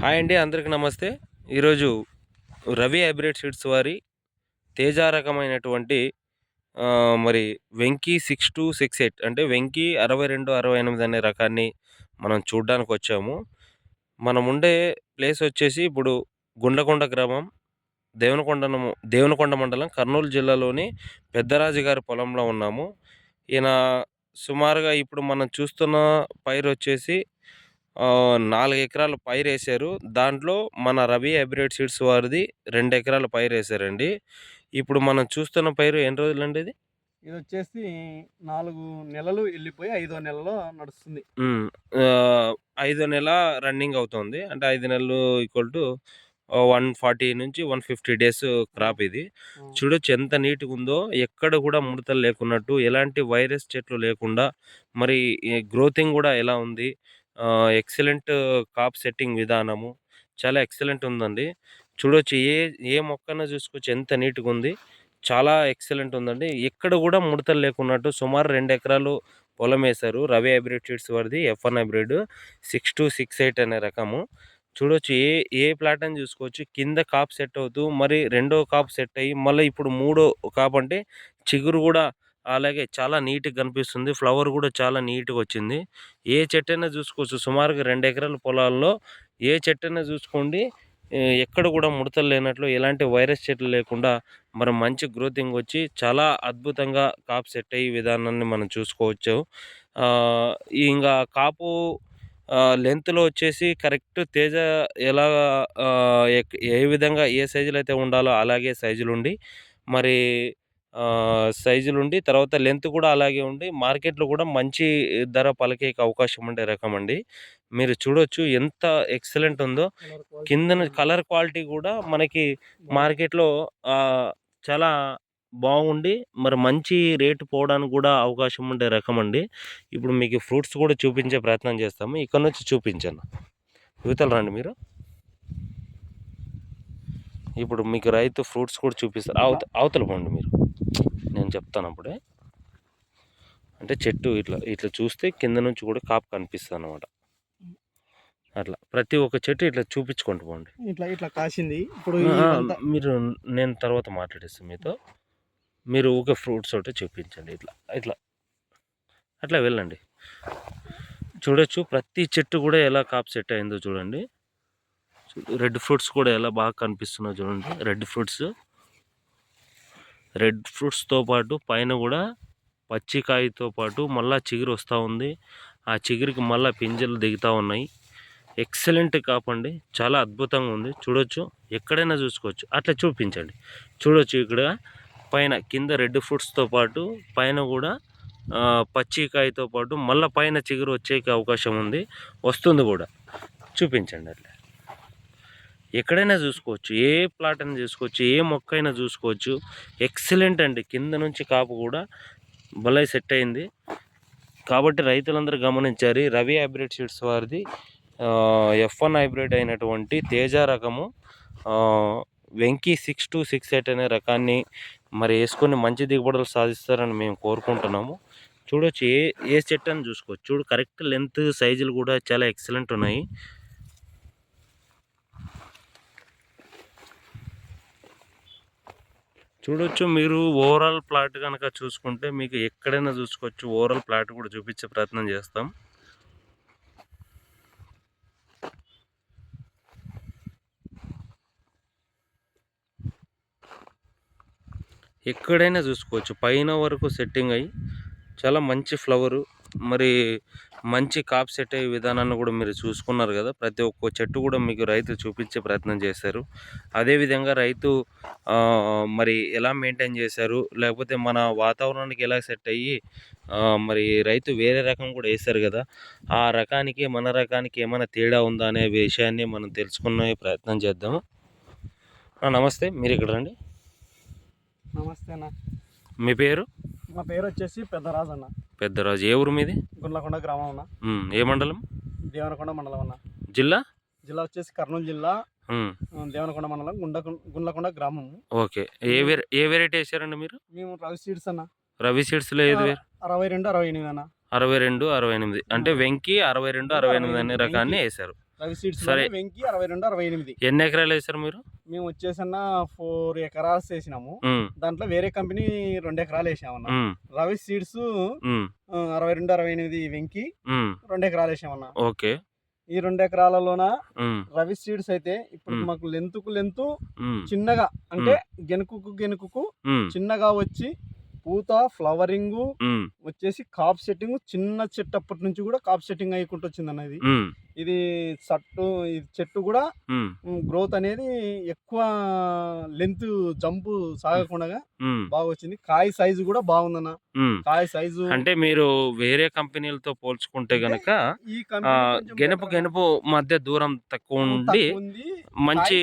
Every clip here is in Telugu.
హాయ్ అండి అందరికీ నమస్తే. ఈరోజు రవి హైబ్రిడ్ సీడ్స్ వారి తేజ రకమైనటువంటి మరి Venky six two six eight అంటే వెంకీ అరవై రెండు అరవై ఎనిమిది అనే రకాన్ని మనం చూడడానికి వచ్చాము. మనం ఉండే ప్లేస్ వచ్చేసి ఇప్పుడు గుండ్లకొండ గ్రామం దేవనకొండ దేవనకొండ మండలం కర్నూలు జిల్లాలోని పెద్దరాజు గారి పొలంలో ఉన్నాము. ఈయన సుమారుగా ఇప్పుడు మనం చూస్తున్న పైరు వచ్చేసి నాలుగు ఎకరాల పైరు వేసారు దాంట్లో మన రవి హైబ్రిడ్ సీడ్స్ వారిది రెండు ఎకరాల పైరు వేసారండి ఇప్పుడు మనం చూస్తున్న పైరు ఎన్ని రోజులండి ఇది? ఇది వచ్చేసి నాలుగు నెలలు వెళ్ళిపోయి ఐదో నెలలో నడుస్తుంది. ఐదో నెల రన్నింగ్ అవుతుంది. అంటే ఐదు నెలలు ఈక్వల్ టు వన్ ఫార్టీ నుంచి వన్ ఫిఫ్టీ డేస్ క్రాప్ ఇది. చూడొచ్చు ఎంత నీట్గా ఉందో. ఎక్కడ కూడా ముడతలు లేకున్నట్టు ఎలాంటి వైరస్ చెట్లు లేకుండా మరి గ్రోతింగ్ కూడా ఎలా ఉంది? ఎక్సలెంట్ కాప్ సెట్టింగ్ విధానము చాలా ఎక్సలెంట్ ఉందండి. చూడొచ్చు ఏ ఏ మొక్కన చూసుకోవచ్చు ఎంత నీట్గా ఉంది. చాలా ఎక్సలెంట్ ఉందండి. ఎక్కడ కూడా ముడతలు లేకున్నట్టు సుమారు రెండు ఎకరాలు పొలం వేశారు. రవి హైబ్రిడ్ సీడ్స్ వారిది F one hybrid six two six eight అనే రకము. చూడొచ్చు ఏ ఏ ప్లాట్ అని చూసుకోవచ్చు కింద కాప్ సెట్ అవుతూ మరి రెండో కాప్ సెట్ అయ్యి మళ్ళీ ఇప్పుడు మూడో కాప్ అంటే చిగురు కూడా అలాగే చాలా నీట్గా కనిపిస్తుంది. ఫ్లవర్ కూడా చాలా నీట్గా వచ్చింది. ఏ చెట్టైనా చూసుకోవచ్చు. సుమారుగా రెండు ఎకరాల పొలాల్లో ఏ చెట్టైనా చూసుకోండి. ఎక్కడ కూడా ముడతలు లేనట్లు ఎలాంటి వైరస్ చెట్లు లేకుండా మనం మంచి గ్రోతింగ్ వచ్చి చాలా అద్భుతంగా కాపు సెట్ అయ్యే విధానాన్ని మనం చూసుకోవచ్చు. ఇంకా కాపు లెంత్లో వచ్చేసి కరెక్ట్ తేజ ఎలా ఏ విధంగా ఏ సైజులు అయితే ఉండాలో అలాగే సైజులు ఉండి మరి సైజులు ఉండి తర్వాత లెంత్ కూడా అలాగే ఉండి మార్కెట్లో కూడా మంచి ధర పలికే అవకాశం ఉండే రకం అండి. మీరు చూడొచ్చు ఎంత ఎక్సలెంట్ ఉందో. కింద కలర్ క్వాలిటీ కూడా మనకి మార్కెట్లో చాలా బాగుండి మరి మంచి రేటు పోవడానికి కూడా అవకాశం ఉండే రకం అండి. ఇప్పుడు మీకు ఫ్రూట్స్ కూడా చూపించే ప్రయత్నం చేస్తాము. ఇక్కడ నుంచి చూపించాను. యువతలు రండి మీరు. ఇప్పుడు మీకు రైతు ఫ్రూట్స్ కూడా చూపిస్తారు అవత అవతల పోండి మీరు. నేను చెప్తాను అప్పుడే. అంటే చెట్టు ఇట్లా ఇట్లా చూస్తే కింద నుంచి కూడా కాపు కనిపిస్తుంది అనమాట అట్లా. ప్రతి ఒక్క చెట్టు ఇట్లా చూపించుకుంటూ పోండి. ఇట్లా ఇట్లా కాసింది. ఇప్పుడు మీరు నేను తర్వాత మాట్లాడేస్తాను మీతో. మీరు ఊకే ఫ్రూట్స్ ఒకటి చూపించండి. ఇట్లా ఇట్లా. అట్లా వెళ్ళండి. చూడొచ్చు. ప్రతి చెట్టు కూడా ఎలా కాప్ సెట్ అయిందో చూడండి. రెడ్ ఫ్రూట్స్ కూడా ఎలా బాగా కనిపిస్తున్నాయో చూడండి. Red fruits. రెడ్ ఫ్రూట్స్తో పాటు పైన కూడా పచ్చికాయతో పాటు మళ్ళా చిగురు వస్తూ ఉంది. ఆ చిగురికి మళ్ళీ పింజలు దిగుతూ ఉన్నాయి. ఎక్సలెంట్ కాపండి చాలా అద్భుతంగా ఉంది. చూడొచ్చు. ఎక్కడైనా చూసుకోవచ్చు. అట్లా చూపించండి. చూడొచ్చు ఇక్కడ పైన కింద రెడ్ ఫ్రూట్స్తో పాటు పైన కూడా పచ్చికాయతో పాటు మళ్ళీ పైన చిగురు వచ్చేకి అవకాశం ఉంది. వస్తుంది కూడా. చూపించండి అట్లా. ఎక్కడైనా చూసుకోవచ్చు. ఏ ప్లాట్ అయినా చూసుకోవచ్చు. ఏ మొక్క అయినా చూసుకోవచ్చు. ఎక్సలెంట్ అండి. కింద నుంచి కాపు కూడా భలే సెట్ అయింది. కాబట్టి రైతులందరూ గమనించారు రవి హైబ్రిడ్ సీడ్స్ వారిది ఎఫ్ వన్ హైబ్రిడ్ అయినటువంటి తేజ రకము Venky six two six eight అనే రకాన్ని మరి వేసుకొని మంచి దిగుబడులు సాధిస్తారని మేము కోరుకుంటున్నాము. చూడొచ్చు. ఏ ఏ చెట్టు అని చూసుకోవచ్చు. చూడు కరెక్ట్ లెంత్ సైజులు కూడా చాలా ఎక్సలెంట్ ఉన్నాయి. చూడొచ్చు. మీరు ఓవరాల్ ప్లాట్ కనుక చూసుకుంటే మీకు ఎక్కడైనా చూసుకోవచ్చు. ఓవరాల్ ప్లాట్ కూడా చూపించే ప్రయత్నం చేస్తాం. ఎక్కడైనా చూసుకోవచ్చు. పైన వరకు సెట్టింగ్ అయ్యి చాలా మంచి ఫ్లవరు మరి మంచి కాప్ సెట్ అయ్యే విధానాన్ని కూడా మీరు చూసుకున్నారు కదా. ప్రతి ఒక్క చెట్టు కూడా మీకు రైతు చూపించే ప్రయత్నం చేశారు. అదేవిధంగా రైతు మరి ఎలా మెయింటైన్ చేశారు? లేకపోతే మన వాతావరణానికి ఎలా సెట్ అయ్యి మరి రైతు వేరే రకం కూడా వేశారు కదా. ఆ రకానికి మన రకానికి ఏమైనా తేడా ఉందా అనే విషయాన్ని మనం తెలుసుకునే ప్రయత్నం చేద్దాము నమస్తే. మీరు ఇక్కడ రండి. నమస్తే అన్న. మీ పేరు? మా పేరు వచ్చేసి పెద్దరాజు. అన్న పెద్దరాజు ఏ ఊరు మీది? గుండ్లకొండ గ్రామం అన్న. ఏ మండలం? దేవనకొండ మండలం అన్న. జిల్లా? జిల్లా వచ్చేసి కర్నూలు జిల్లా. దేవనకొండ మండలం గుండ గుండ్లకొండ గ్రామం. ఓకే. ఏ ఏ వెరైటీ వేసారండి మీరు? మేము రవి సీడ్స్ అన్న. రవి సీడ్స్లో ఏది వేరు? అరవై రెండు అరవై ఎనిమిది అన్న. అరవై రెండు అరవై ఎనిమిది. అంటే వెంకి అరవై రెండు అరవై ఎనిమిది అనే రకాన్ని వేశారు. రవి సీడ్స్ సరే. వెంకి అరవై రెండు అరవై ఎనిమిది. ఎన్ని ఎకరాలు వేసారు మీరు? మేము వచ్చేసన్న ఫోర్ ఎకరాలు వేసినాము. ఉమ్, దాంట్లో వేరే కంపెనీ రెండు ఎకరాలు వేసామన్న. ఉమ్, రవి సీడ్స్ ఉమ్, అరవై రెండు అరవై ఎనిమిది వెంకి ఉమ్, రెండు ఎకరాలు వేసామన్న. ఓకే. ఈ రెండు ఎకరాలలోన ఉమ్, రవి సీడ్స్ అయితే ఇప్పుడు. మాకు లెంతుకు లెంతు ఉమ్, చిన్నగా అంటే గెనుకుకు గెనుకుకు ఉమ్, చిన్నగా వచ్చి పూత ఫ్లవరింగ్ వచ్చేసి కాప్ సెట్టింగ్ చిన్న చెట్టు అప్పటి నుంచి కూడా కాప్ సెట్టింగ్ అయ్యుకుంటూ వచ్చింది అన్న ఇది. ఉమ్, ఇది చట్టు చెట్టు కూడా గ్రోత్ అనేది ఎక్కువ లెంత్ జంపు సాగకుండా బాగా వచ్చింది కాయ సైజు కూడా బాగుందన్న. కాయ సైజు అంటే మీరు వేరే కంపెనీలతో పోల్చుకుంటే గనక గెనుపు గెనుపు మధ్య దూరం తక్కువ. ఉండి తక్కువ ఉంది. మంచి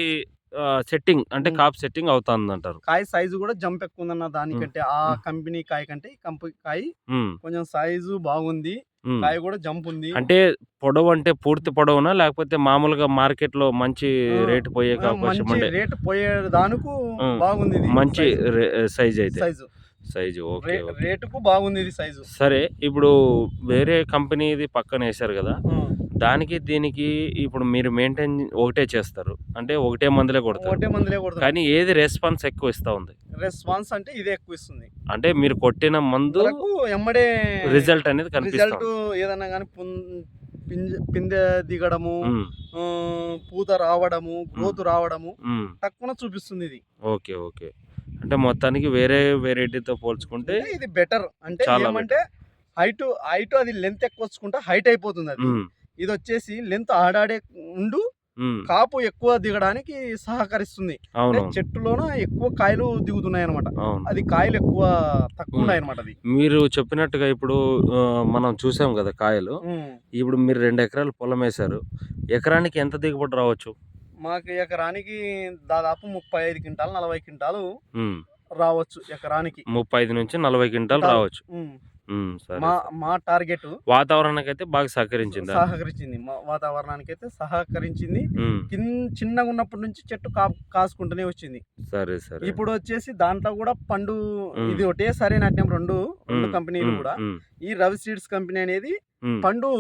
సెట్టింగ్ అంటే. కాప్ సెట్టింగ్ అవుతుంది అంటారు కాయ సైజు కూడా జంప్ ఎక్కువ ఉందన్న దానికంటే ఆ కంపెనీ కాయ కంటే ఈ కంపెనీ కాయ కొంచెం సైజు బాగుంది. కాయ కూడా జంప్ ఉంది. అంటే పొడవు అంటే పూర్తి పొడవునా? లేకపోతే మామూలుగా మార్కెట్లో మంచి రేటు పోయే అవకాశం ఉండే? రేట్ పోయే దానికి. బాగుంది ఇది మంచి సైజ్ అయితే. Size size okay. రేటుకు బాగుంది ఇది సైజు సరే ఇప్పుడు వేరే కంపెనీది పక్కన వేశారు కదా. దానికి దీనికి ఇప్పుడు మీరు మెయింటైన్ ఒకటే చేస్తారు. అంటే ఒకటే మందులే కొడతారు. ఒకటే మందులే కొడుతుంది కానీ ఏది రెస్పాన్స్ ఎక్కువ ఇస్తా ఉంది? రెస్పాన్స్ అంటే ఇదే ఎక్కువ ఇస్తుంది. అంటే మీరు కొట్టిన మందు ఎమ్మడే రిజల్ట్ అనేది రిజల్ట్ కనిపిస్తుంది ఏదన్నా కానీ పిందె దిగడము పూత రావడము గ్రోత్ రావడము తక్కువ చూపిస్తుంది ఇది. Okay okay. అంటే మొత్తానికి వేరే వెరైటీతో పోల్చుకుంటే ఇది బెటర్ అంటే చాలా ఏమంటే హైట్ హైట్ అది లెంత్ ఎక్కువ వచ్చుకుంటే హైట్ అయిపోతుంది అది. ఇది వచ్చేసి లెంత్ ఆడాడే ఉండు కాపు ఎక్కువ దిగడానికి సహకరిస్తుంది. చెట్టులోన ఎక్కువ కాయలు దిగుతున్నాయి అనమాట అది కాయలు ఎక్కువ తక్కువ ఉన్నాయి అనమాట అది. మీరు చెప్పినట్టుగా ఇప్పుడు మనం చూసాం కదా కాయలు. ఇప్పుడు మీరు రెండు ఎకరాలు పొలం వేశారు. ఎకరానికి ఎంత దిగుబడి రావచ్చు? మాకు ఎకరానికి దాదాపు ముప్పై ఐదు క్వింటాలు నలభై క్వింటాలు రావచ్చు ఎకరానికి. ముప్పై ఐదు నుంచి నలభై క్వింటాలు. రావచ్చు. మా సరే. మా టార్గెట్ వాతావరణానికి అయితే బాగా సహకరించిందా? సహకరించింది. మా వాతావరణానికి అయితే సహకరించింది కింద చిన్నగా ఉన్నప్పటి నుంచి చెట్టు కా కాసుకుంటూనే వచ్చింది. సరే సరే. ఇప్పుడు వచ్చేసి దాంట్లో కూడా పండు. ఇది ఒకటేసారి నాట్యం రెండు రెండు కంపెనీలు కూడా. ఈ రవి సీడ్స్ కంపెనీ అనేది పండు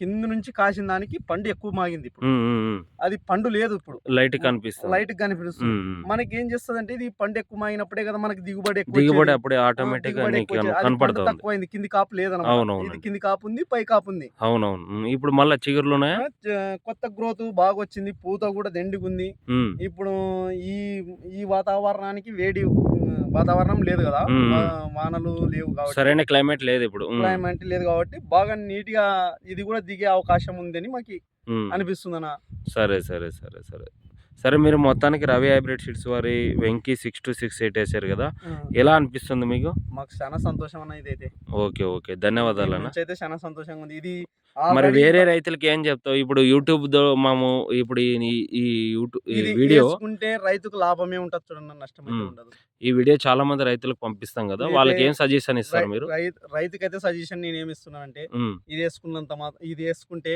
కింద నుంచి కాసిన దానికి పండు ఎక్కువ మాగింది ఇప్పుడు. అది పండు లేదు ఇప్పుడు. లైట్ కనిపిస్తుంది లైట్ కనిపిస్తుంది. మనకి ఏం చేస్తుంది అంటే ఇది పండు ఎక్కువ మాగినప్పుడే కదా మనకి దిగుబడి ఎక్కువ దిగుబడి. అప్పుడే ఆటోమేటిక్ తక్కువైంది కింది కాపు లేదన్నమాట. ఇది కింది కాపు ఉంది పై కాపు ఉంది. అవునవును. ఇప్పుడు మళ్ళీ చిగురులు కొత్త గ్రోత్ బాగా వచ్చింది. పూత కూడా దండిగుంది ఇప్పుడు ఈ ఈ వాతావరణానికి వేడి వాతావరణం లేదు కదా. వానలు లేవు కాబట్టి. సరైన క్లైమేట్ లేదు ఇప్పుడు. క్లైమేట్ లేదు కాబట్టి బాగా నీట్గా ఇది కూడా దిగే అవకాశం ఉందని మాకు. అనిపిస్తుంది అన్న సరే సరే సరే సరే సరే మీరు మొత్తానికి రవి హైబ్రిడ్ సీడ్స్ వారి Venky six two six eight వేసారు కదా ఎలా అనిపిస్తుంది మీకు? మాకు చాలా సంతోషం అన్న ఇదైతే. Okay okay. ధన్యవాదాలు అన్న. అయితే చాలా సంతోషంగా ఉంది. ఇది మరి వేరే రైతులకి ఏం చెప్తావు? ఇప్పుడు యూట్యూబ్ దో మేము ఇప్పుడు ఈ యూట్యూబ్ ఈ వీడియో వేసుకుంటే రైతుకు లాభమే ఉంటుంది చూడండి నష్టం అయితే. ఉండదు. ఈ వీడియో చాలా మంది రైతులకు పంపిస్తాం కదా వాళ్ళకి ఏం సజెషన్ ఇస్తారు మీరు? రై- రైతుకైతే సజెషన్ నేను ఏమి ఇస్తున్నానంటే ఉమ్, ఇది వేసుకున్నంత ఇది వేసుకుంటే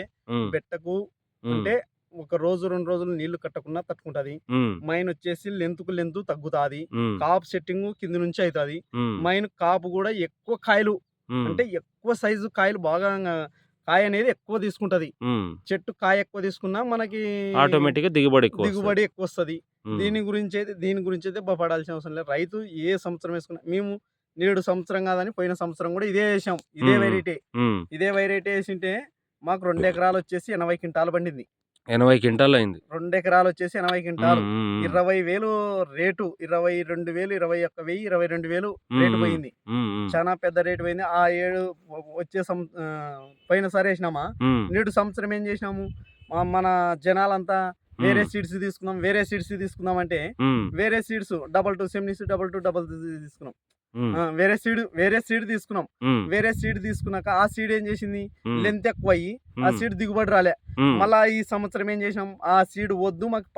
బెట్టకు అంటే ఒక రోజు రెండు రోజులు నీళ్ళు కట్టకుండా తట్టుకుంటది. మైన్ వచ్చేసి లెంత్కు లెంత్ తగ్గుతాది. కాపు సెట్టింగ్ కింద నుంచి అవుతుంది మైన్ కాపు కూడా ఎక్కువ కాయలు అంటే ఎక్కువ సైజు కాయలు బాగా కాయ అనేది ఎక్కువ తీసుకుంటది. చెట్టు కాయ ఎక్కువ తీసుకున్నా మనకి ఆటోమేటిక్ దిగుబడి. దిగుబడి ఎక్కువ వస్తుంది. దీని గురించి అయితే దీని గురించి అయితే భయపడాల్సిన అవసరం లేదు. రైతు ఏ సంవత్సరం వేసుకున్నా మేము నేడు సంవత్సరం కాదని పోయిన సంవత్సరం కూడా ఇదే వేసాం. ఇదే. వెరైటీ ఇదే వెరైటీ వేసింటే మాకు రెండు ఎకరాలు వచ్చేసి ఎనభై క్వింటాలు పండింది. ఎనభై క్వింటాల్ అయింది. రెండు ఎకరాలు వచ్చేసి ఎనభై క్వింటాలు. ఇరవై వేలు రేటు ఇరవై రెండు వేలు ఇరవై ఒక్క వెయ్యి ఇరవై రెండు వేలు రేటు. పోయింది. చాలా పెద్ద రేటు పోయింది. ఆ ఏడు వచ్చే సం- ఆ, పోయిన సారి వేసినామా? ఉమ్, నేడు సంవత్సరం ఏం చేసినాము? మన జనాలంతా వేరే సీడ్స్ తీసుకుందాం వేరే సీడ్స్ తీసుకుందాం అంటే వేరే seeds double two Seminis double two double తీసుకున్నాం. వేరే సీడ్ వేరే సీడ్ తీసుకున్నాం. వేరే సీడ్ తీసుకున్నాక ఆ సీడ్ ఏం చేసింది? లెంత్ ఎక్కువ అయ్యి ఆ సీడ్ దిగుబడి రాలే. మళ్ళా ఈ సంవత్సరం ఏం చేసినాం? ఆ సీడ్ వద్దు మాకు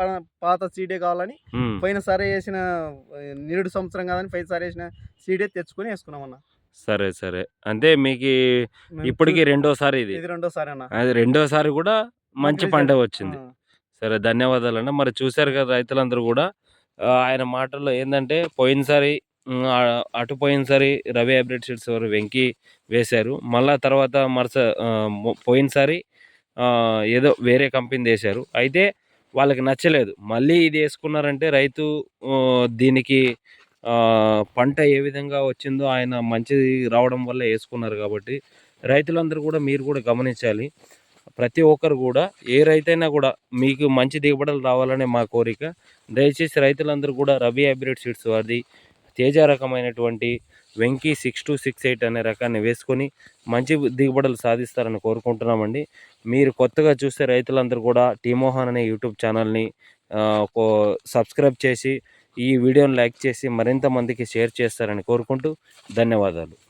పాత సీడే కావాలని. పోయిన సారి వేసిన నిరుడు సంవత్సరం కాదని పోయిన సారి వేసిన సీడే తెచ్చుకొని వేసుకున్నాం అన్న. సరే సరే. అంటే మీకు ఇప్పటికి రెండోసారి ఇది. రెండోసారి అన్న. అది రెండోసారి కూడా మంచి పంట. వచ్చింది. సరే ధన్యవాదాలు అన్న మరి చూశారు కదా రైతులందరూ కూడా ఆయన మాటల్లో ఏంటంటే పోయినసారి అటు పోయినసారి రవి హైబ్రిడ్ సీడ్స్ వారు వెంకి వేశారు. మళ్ళా తర్వాత మరుస పోయినసారి ఏదో వేరే కంపెనీ వేశారు. అయితే వాళ్ళకి నచ్చలేదు. మళ్ళీ ఇది వేసుకున్నారంటే రైతు దీనికి పంట ఏ విధంగా వచ్చిందో ఆయన మంచిది రావడం వల్ల వేసుకున్నారు కాబట్టి రైతులందరూ కూడా మీరు కూడా గమనించాలి. ప్రతి ఒక్కరు కూడా ఏ రైతైనా కూడా మీకు మంచి దిగుబడులు రావాలనే మా కోరిక. దయచేసి రైతులందరూ కూడా రబీ హైబ్రిడ్ సీడ్స్ వారి తేజ రకమైనటువంటి Venky six two six eight అనే రకాన్ని వేసుకొని మంచి దిగుబడులు సాధిస్తారని కోరుకుంటున్నామండి. మీరు కొత్తగా చూస్తే రైతులందరూ కూడా టీమోహన్ అనే యూట్యూబ్ ఛానల్ని కో- సబ్స్క్రైబ్ చేసి ఈ వీడియోని లైక్ చేసి మరింత మందికి షేర్ చేస్తారని కోరుకుంటూ ధన్యవాదాలు.